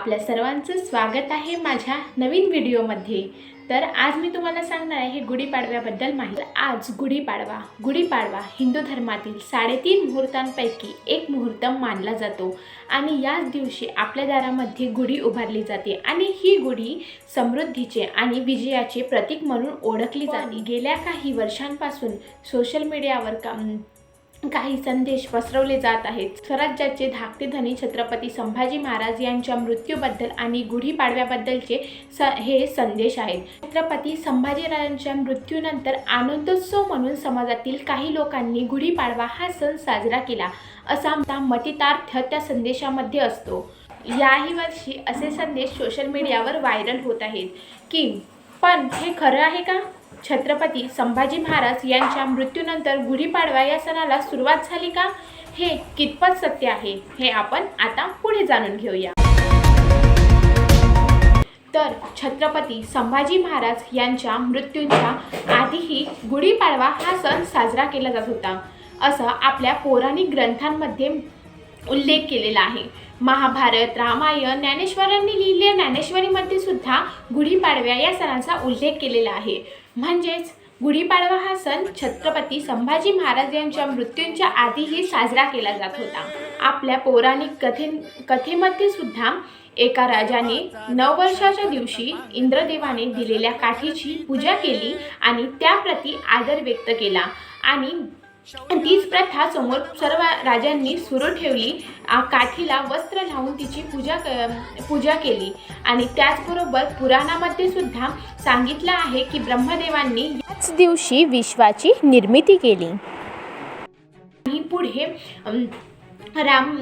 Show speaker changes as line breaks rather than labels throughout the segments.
आपल्या सर्वांचं स्वागत आहे माझ्या नवीन व्हिडिओमध्ये. तर आज मी तुम्हाला सांगणार आहे गुढीपाडव्याबद्दल माहिती. आज गुढीपाडवा गुढीपाडवा हिंदू धर्मातील साडेतीन मुहूर्तांपैकी एक मुहूर्त मानला जातो आणि याच दिवशी आपल्या दारामध्ये गुढी उभारली जाते आणि ही गुढी समृद्धीचे आणि विजयाचे प्रतीक म्हणून ओळखली जाते. गेल्या काही वर्षांपासून सोशल मीडियावर का काही संदेश पसरवले जात आहेत. स्वराज्याचे धाकटे धनी छत्रपती संभाजी महाराज यांच्या मृत्यूबद्दल आणि गुढीपाडव्याबद्दलचे स हे संदेश आहेत. छत्रपती संभाजीराजांच्या मृत्यूनंतर आनंदोत्सव म्हणून समाजातील काही लोकांनी गुढीपाडवा हा सण साजरा केला. असा आमचा मतितार्थ त्या संदेशामध्ये असतो. याही वर्षी असे संदेश सोशल मीडियावर व्हायरल होत आहेत. की पण हे खरं आहे का? छत्रपती संभाजी महाराज यांच्या मृत्यूनंतर गुढीपाडवा या सणाला सुरुवात झाली का? हे कितपत सत्य आहे? हे आपण आता पुढे जाणून घेऊया. तर छत्रपती संभाजी महाराज यांच्या मृत्यूंच्या आधीही गुढीपाडवा हा सण साजरा केला जात होता असं आपल्या पौराणिक ग्रंथांमध्ये उल्लेख केलेला आहे. महाभारत रामायण ज्ञानेश्वरांनी लिहिलेल्या ज्ञानेश्वरीमध्ये सुद्धा गुढीपाडव्या या सणांचा उल्लेख केलेला आहे. म्हणजेच गुढीपाडवा हा सण छत्रपती संभाजी महाराज यांच्या मृत्यूंच्या आधीही साजरा केला जात होता. आपल्या पौराणिक कथे कथेमध्ये सुद्धा एका राजाने नववर्षाच्या दिवशी इंद्रदेवाने दिलेल्या काठीची पूजा केली आणि त्याप्रती आदर व्यक्त केला आणि तीच प्रथा समोर सर्व राजांनी सुरू ठेवली. काठीला वस्त्र लावून तिची पूजा क पूजा केली. आणि त्याचबरोबर पुराणामध्ये सुद्धा सांगितलं आहे की ब्रह्मदेवांनी याच दिवशी विश्वाची निर्मिती केली. आणि पुढे राम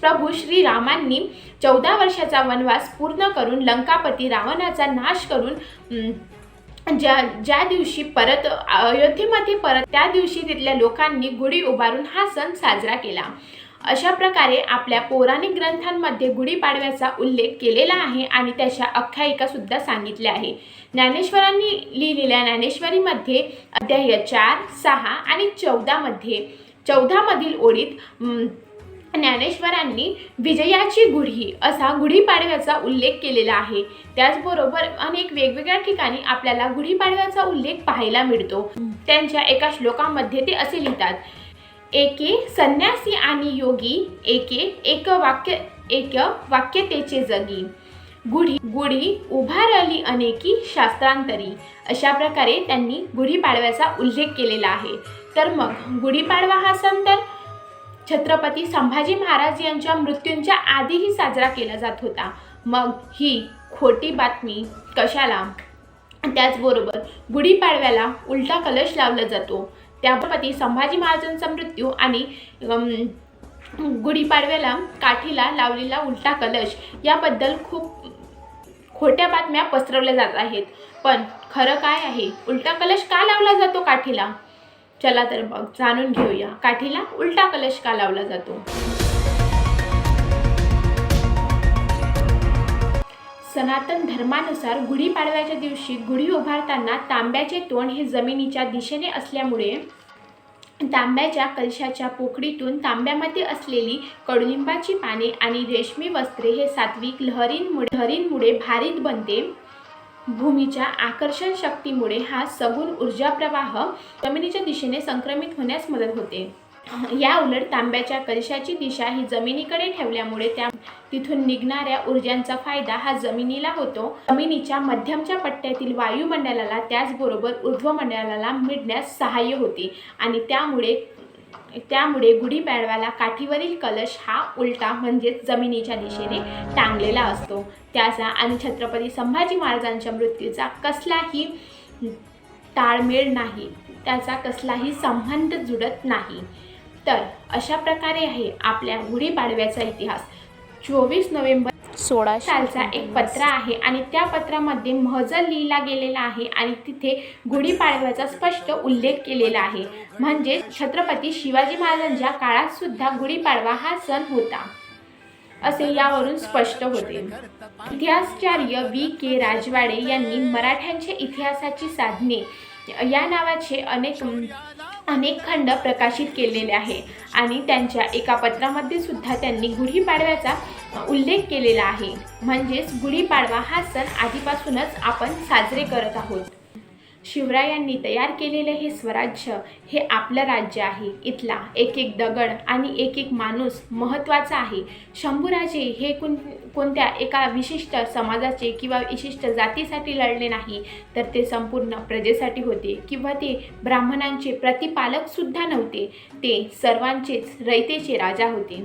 प्रभू श्रीरामांनी चौदा वर्षाचा वनवास पूर्ण करून लंकापती रावणाचा नाश करून ज्या ज्या दिवशी परत अयोध्येमध्ये परत त्या दिवशी तिथल्या लोकांनी गुढी उभारून हा सण साजरा केला. अशा प्रकारे आपल्या पौराणिक ग्रंथांमध्ये गुढीपाडव्याचा उल्लेख केलेला आहे आणि त्याच्या आख्यायिका सुद्धा सांगितल्या आहे. ज्ञानेश्वरांनी लिहिलेल्या ज्ञानेश्वरीमध्ये अध्याय चार सहा आणि चौदामध्ये चौदामधील ओळीत ज्ञानेश्वरांनी विजयाची गुढी असा गुढीपाडव्याचा उल्लेख केलेला आहे. त्याचबरोबर अनेक वेगवेगळ्या ठिकाणी आपल्याला गुढीपाडव्याचा उल्लेख पाहायला मिळतो. त्यांच्या एका श्लोकामध्ये ते असे लिहितात एके संन्यासी आणि योगी एके एक वाक्य एक वाक्यतेचे जगी. गुढी गुढी उभारली अनेकी शास्त्रांतरी. अशा प्रकारे त्यांनी गुढीपाडव्याचा उल्लेख केलेला आहे. तर मग गुढीपाडवा हा सण तर छत्रपती संभाजी महाराज यांच्या मृत्यूंच्या आधीही साजरा केला जात होता. मग ही खोटी बातमी कशाला? त्याचबरोबर गुढीपाडव्याला उलटा कलश लावला जातो. त्यापती संभाजी महाराजांचा मृत्यू आणि गुढीपाडव्याला काठीला लावलेला उलटा कलश याबद्दल खूप खोट्या बातम्या पसरवल्या जात आहेत. पण खरं काय आहे? उलटा कलश का लावला जातो काठीला? चला तर मग जाणून घेऊया. काठीला उलटा कलश का लावला जातो? सनातन धर्मानुसार गुढीपाडव्याच्या दिवशी गुढी उभारताना तांब्याचे तोंड हे जमिनीच्या दिशेने असल्यामुळे तांब्याच्या कलशाच्या पोकळीतून तांब्यामध्ये असलेली कडुलिंबाची पाने आणि रेशमी वस्त्रे हे सात्विक लहरींमुळे लहरींमुळे भारीत बनते. भूमीच्या आकर्षण शक्तीमुळे हा सगुण ऊर्जा प्रवाह जमिनीच्या दिशेने संक्रमित होण्यास मदत होते. या उलट तांब्याच्या कलशाची दिशा ही जमिनीकडे ठेवल्यामुळे त्या तिथून निघणाऱ्या ऊर्जांचा फायदा हा जमिनीला होतो. जमिनीच्या मध्यमच्या पट्ट्यातील वायुमंडलाला त्याचबरोबर ऊर्ध्वमंडलाला मिळण्यास सहाय्य होते आणि त्यामुळे त्यामुळे गुढीपाडव्याला काठीवरील कलश हा उलटा म्हणजेच जमिनीच्या दिशेने टांगलेला असतो. त्याचा आणि छत्रपती संभाजी महाराजांच्या मृत्यूचा कसलाही ताळमेळ नाही. त्याचा कसलाही संबंध जुळत नाही. तर अशा प्रकारे आहे आपल्या गुढीपाडव्याचा इतिहास. चोवीस नोव्हेंबर
सोळा
सालचा एक पत्र आहे आणि त्या पत्रामध्ये महजल लिहिला गेलेला आहे आणि तिथे गुढीपाडव्याचा स्पष्ट उल्लेख केलेला आहे. म्हणजे छत्रपती शिवाजी महाराजांच्या काळात सुद्धा गुढीपाडवा हा सण होता. असे यावरून स्पष्ट होते. इतिहासचार्य वी के. राजवाडे यांनी मराठ्यांच्या इतिहासाची साधने या नावाचे अनेक अनेक खंड प्रकाशित केलेले आहे. आणि त्यांच्या एका पत्रामध्ये सुद्धा त्यांनी गुढीपाडव्याचा उल्लेख केलेला आहे. म्हणजेच गुढीपाडवा हा सण आधीपासूनच आपण साजरे करत आहोत. शिवरायांनी तयार केलेले हे स्वराज्य हे आपलं राज्य आहे. इथला एक एक दगड आणि एक एक माणूस महत्त्वाचा आहे. शंभूराजे हे कोण कोणत्या एका विशिष्ट समाजाचे किंवा विशिष्ट जातीसाठी लढले नाही तर ते संपूर्ण प्रजेसाठी होते किंवा ते ब्राह्मणांचे प्रतिपालकसुद्धा नव्हते. ते सर्वांचेच रयतेचे राजा होते.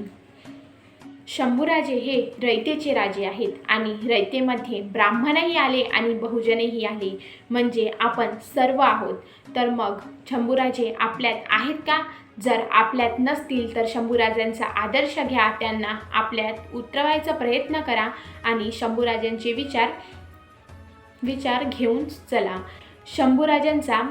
शंभूराजे हे रयतेचे राजे आहेत आणि रयतेमध्ये ब्राह्मणही आले आणि बहुजनही आले. म्हणजे आपण सर्व आहोत. तर मग शंभूराजे आपल्यात आहेत का? जर आपल्यात नसतील तर शंभूराजांचा आदर्श घ्या. त्यांना आपल्यात उतरवायचा प्रयत्न करा आणि शंभूराजांचे विचार विचार घेऊन चला. शंभूराजांचा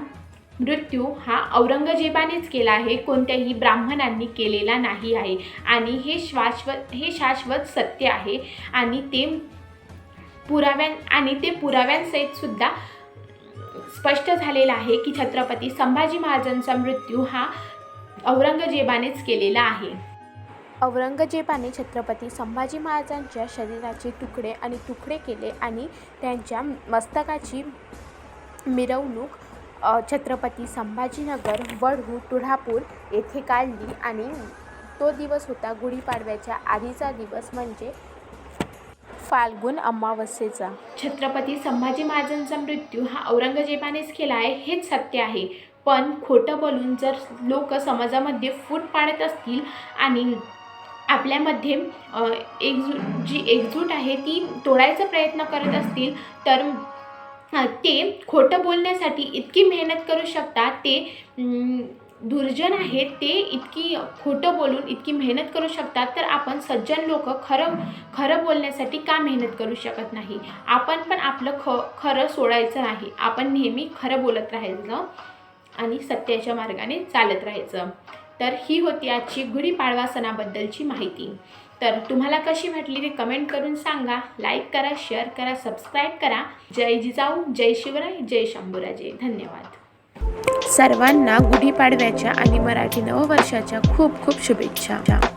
मृत्यू हा औरंगजेबानेच केला आहे कोणत्याही ब्राह्मणांनी केलेला नाही आहे. आणि हे शाश्वत हे शाश्वत सत्य आहे. आणि ते पुराव्यां आणि ते पुराव्यांसहित सुद्धा स्पष्ट झालेलं आहे की छत्रपती संभाजी महाराजांचा मृत्यू हा औरंगजेबानेच केलेला आहे. औरंगजेबाने छत्रपती संभाजी महाराजांच्या शरीराचे तुकडे आणि तुकडे केले आणि त्यांच्या मस्तकाची मिरवणूक छत्रपती संभाजीनगर वढू तुळापूर येथे काढली आणि तो दिवस होता गुढीपाडव्याच्या आधीचा दिवस म्हणजे फाल्गुन अमावस्येचा. छत्रपती संभाजी महाराजांचा मृत्यू हा औरंगजेबानेच केला आहे हेच सत्य आहे. पण खोटं बोलून जर लोक समाजामध्ये फूट पाडत असतील आणि आपल्यामध्ये एकजू जी एकजूट आहे ती तोडायचा प्रयत्न करत असतील तर ते खोटं बोलण्यासाठी इतकी मेहनत करू शकतात ते दुर्जन आहेत ते इतकी खोटं बोलून इतकी मेहनत करू शकतात तर आपण सज्जन लोक खरं खरं बोलण्यासाठी का मेहनत करू शकत नाही? आपण पण आपलं ख खरं सोडायचं नाही आपण नेहमी खरं बोलत राहायचं आणि सत्याच्या मार्गाने चालत राहायचं. तर ही होती आजची गुढीपाडवा सणाबद्दलची माहिती. तर तुम्हाला कशी वाटली ते कमेंट करून सांगा. लाईक करा शेअर करा सबस्क्राईब करा. जय जिजाऊ जय शिवराय जय शंभूराजे. धन्यवाद. सर्वांना गुढीपाडव्याच्या आणि मराठी नववर्षाच्या खूप खूप शुभेच्छा.